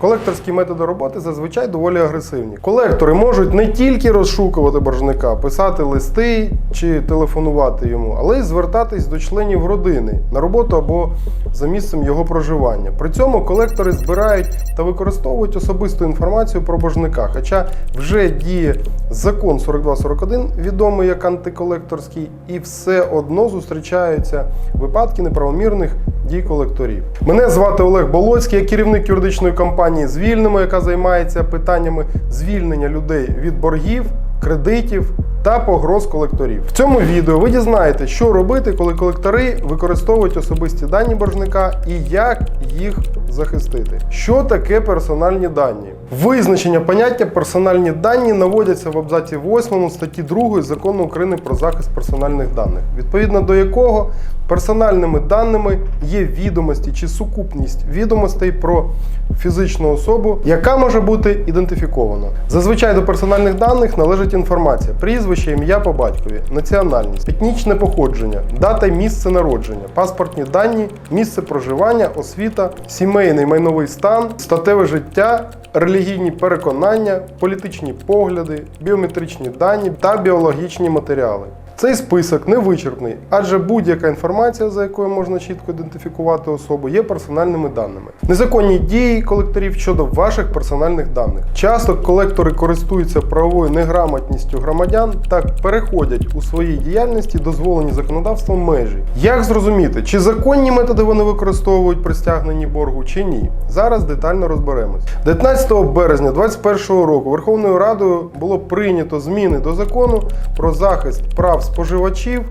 Колекторські методи роботи зазвичай доволі агресивні. Колектори можуть не тільки розшукувати боржника, писати листи чи телефонувати йому, але й звертатись до членів родини на роботу або за місцем його проживання. При цьому колектори збирають та використовують особисту інформацію про боржника. Хоча вже діє закон 4241, відомий як антиколекторський, і все одно зустрічаються випадки неправомірних дій колекторів. Мене звати Олег Болоцький, я керівник юридичної компанії Звільнимо, яка займається питаннями звільнення людей від боргів, кредитів та погроз колекторів. В цьому відео ви дізнаєтесь, що робити, коли колектори використовують особисті дані боржника і як їх захистити. Що таке персональні дані? Визначення поняття персональні дані наводяться в абзаці 8 статті 2 Закону України про захист персональних даних, відповідно до якого персональними даними є відомості чи сукупність відомостей про фізичну особу, яка може бути ідентифікована. Зазвичай до персональних даних належить інформація: прізвище, ім'я по батькові, національність, етнічне походження, дата і місце народження, паспортні дані, місце проживання, освіта, сімейний майновий стан, статеве життя, релігійні переконання, політичні погляди, біометричні дані та біологічні матеріали. Цей список не вичерпний, адже будь-яка інформація, за якою можна чітко ідентифікувати особу, є персональними даними. Незаконні дії колекторів щодо ваших персональних даних. Часто колектори користуються правовою неграмотністю громадян та переходять у своїй діяльності дозволені законодавством межі. Як зрозуміти, чи законні методи вони використовують при стягненні боргу, чи ні? Зараз детально розберемось. 19 березня 2021 року Верховною Радою було прийнято зміни до закону про захист прав споживачів.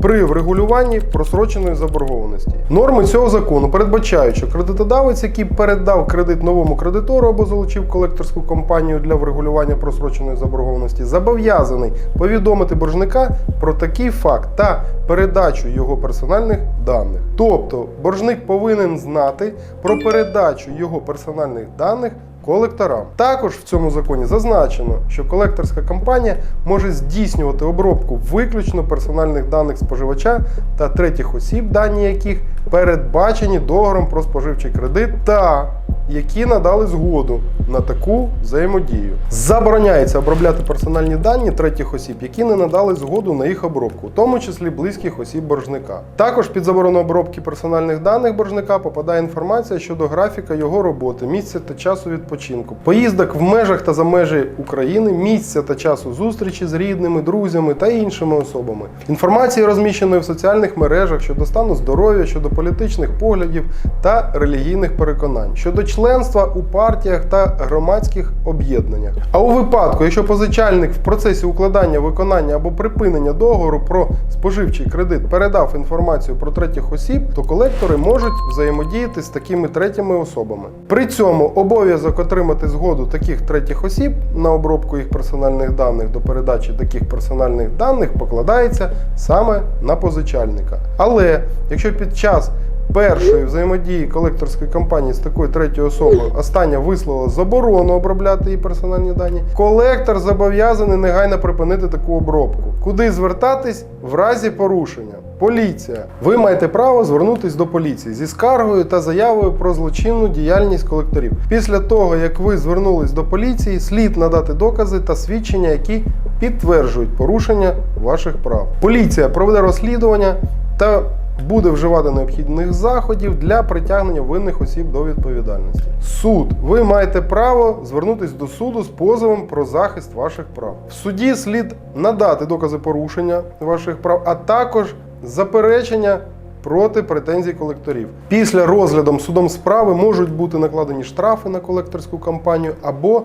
При врегулюванні просроченої заборгованості норми цього закону передбачають, що кредитодавець, який передав кредит новому кредитору або залучив колекторську компанію для врегулювання просроченої заборгованості, зобов'язаний повідомити боржника про такий факт та передачу його персональних даних. Тобто боржник повинен знати про передачу його персональних даних колекторам. Також в цьому законі зазначено, що колекторська компанія може здійснювати обробку виключно персональних даних споживача та третіх осіб, дані яких передбачені договором про споживчий кредит та які надали згоду на таку взаємодію. Забороняється обробляти персональні дані третіх осіб, які не надали згоду на їх обробку, в тому числі близьких осіб боржника. Також під заборону обробки персональних даних боржника попадає інформація щодо графіка його роботи, місця та часу відпочинку, поїздок в межах та за межі України, місця та часу зустрічі з рідними, друзями та іншими особами. Інформація розміщеної в соціальних мережах щодо стану здоров'я, щодо політичних поглядів та релігійних переконань, щодо членства у партіях та громадських об'єднаннях. А у випадку, якщо позичальник в процесі укладання, виконання або припинення договору про споживчий кредит передав інформацію про третіх осіб, то колектори можуть взаємодіяти з такими третіми особами. При цьому обов'язок отримати згоду таких третіх осіб на обробку їх персональних даних до передачі таких персональних даних покладається саме на позичальника. Але якщо під час першої взаємодії колекторської компанії з такою третьою особою остання висловила заборону обробляти її персональні дані, колектор зобов'язаний негайно припинити таку обробку. Куди звертатись в разі порушення? Поліція. Ви маєте право звернутися до поліції зі скаргою та заявою про злочинну діяльність колекторів. Після того, як ви звернулись до поліції, слід надати докази та свідчення, які підтверджують порушення ваших прав. Поліція проведе розслідування та буде вживати необхідних заходів для притягнення винних осіб до відповідальності. Суд. Ви маєте право звернутися до суду з позовом про захист ваших прав. В суді слід надати докази порушення ваших прав, а також заперечення проти претензій колекторів. Після розглядом судом справи можуть бути накладені штрафи на колекторську компанію або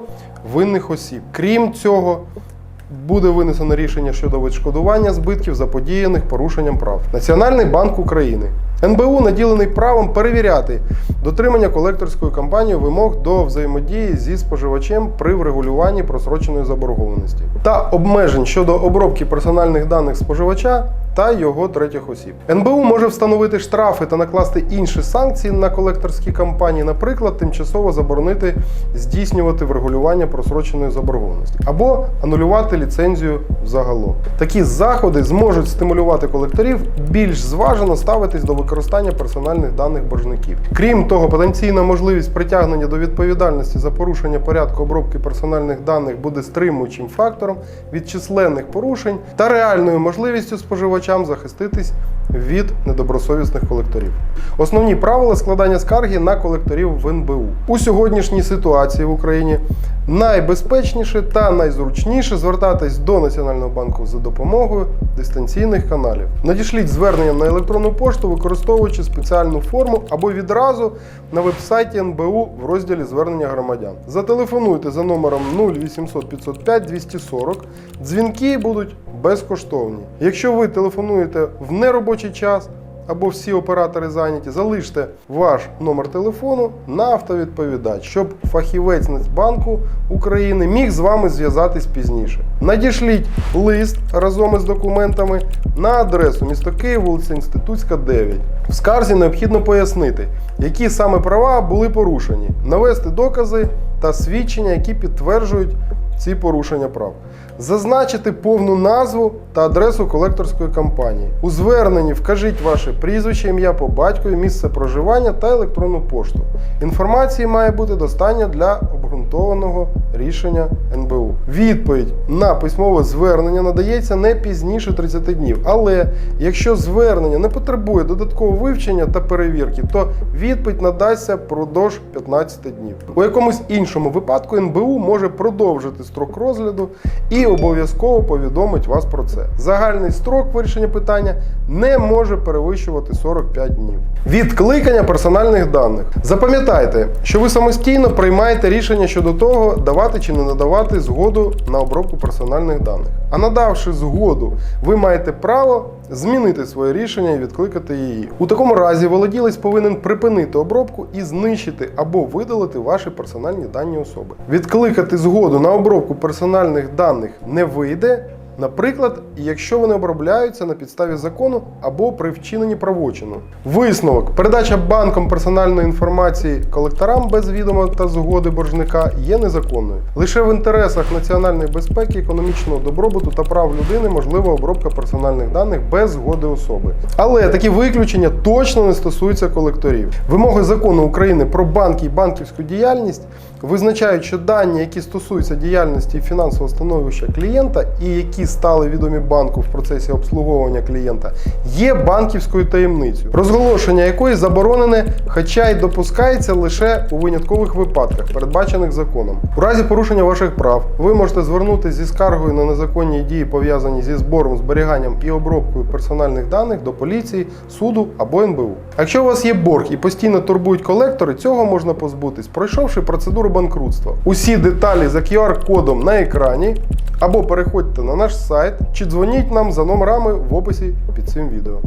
винних осіб. Крім цього, буде винесено рішення щодо відшкодування збитків заподіяних порушенням прав. Національний банк України. НБУ наділений правом перевіряти дотримання колекторською компанією вимог до взаємодії зі споживачем при врегулюванні просроченої заборгованості та обмежень щодо обробки персональних даних споживача та його третіх осіб. НБУ може встановити штрафи та накласти інші санкції на колекторські компанії, наприклад, тимчасово заборонити здійснювати врегулювання просроченої заборгованості або анулювати ліцензію взагалом. Такі заходи зможуть стимулювати колекторів більш зважено ставитись до використання персональних даних боржників. Крім того, потенційна можливість притягнення до відповідальності за порушення порядку обробки персональних даних буде стримуючим фактором від численних порушень та реальною можливістю споживачам захиститись від недобросовісних колекторів. Основні правила складання скарги на колекторів в НБУ у сьогоднішній ситуації в Україні найбезпечніше та найзручніше звертатись до Національного банку за допомогою дистанційних каналів. Надішліть звернення на електронну пошту, використовуючи спеціальну форму або відразу на вебсайті НБУ в розділі звернення громадян. Зателефонуйте за номером 0800 505 240. Дзвінки будуть безкоштовні. Якщо ви телефонуєте в неробочий час, або всі оператори зайняті, залиште ваш номер телефону на автовідповідач, щоб фахівець Нацбанку України міг з вами зв'язатись пізніше. Надішліть лист разом із документами на адресу місто Київ, вулиця Інститутська, 9. В скарзі необхідно пояснити, які саме права були порушені, навести докази та свідчення, які підтверджують ці порушення прав. Зазначити повну назву та адресу колекторської компанії. У зверненні вкажіть ваше прізвище, ім'я по батькові, місце проживання та електронну пошту. Інформації має бути достатньо для обґрунтованого рішення НБУ. Відповідь на письмове звернення надається не пізніше 30 днів. Але якщо звернення не потребує додаткового вивчення та перевірки, то відповідь надасться впродовж 15 днів. У якомусь іншому випадку НБУ може продовжити строк розгляду і обов'язково повідомить вас про це. Загальний строк вирішення питання не може перевищувати 45 днів. Відкликання персональних даних. Запам'ятайте, що ви самостійно приймаєте рішення щодо того, давати чи не надавати згоду на обробку персональних даних. А надавши згоду, ви маєте право змінити своє рішення і відкликати її. У такому разі володілець повинен припинити обробку і знищити або видалити ваші персональні дані особи. Відкликати згоду на обробку персональних даних не вийде. Наприклад, якщо вони обробляються на підставі закону або при вчиненні правочину. Висновок: передача банком персональної інформації колекторам без відома та згоди боржника є незаконною. Лише в інтересах національної безпеки, економічного добробуту та прав людини можлива обробка персональних даних без згоди особи. Але такі виключення точно не стосуються колекторів. Вимоги закону України про банки і банківську діяльність визначають, що дані, які стосуються діяльності фінансового становища клієнта, і які стали відомі банку в процесі обслуговування клієнта, є банківською таємницею, розголошення якої заборонене, хоча й допускається лише у виняткових випадках, передбачених законом. У разі порушення ваших прав ви можете звернутися зі скаргою на незаконні дії, пов'язані зі збором, зберіганням і обробкою персональних даних до поліції, суду або НБУ. Якщо у вас є борг і постійно турбують колектори, цього можна позбутись, пройшовши процедуру банкрутства. Усі деталі за QR-кодом на екрані або переходьте на наш сайт чи дзвоніть нам за номерами в описі під цим відео.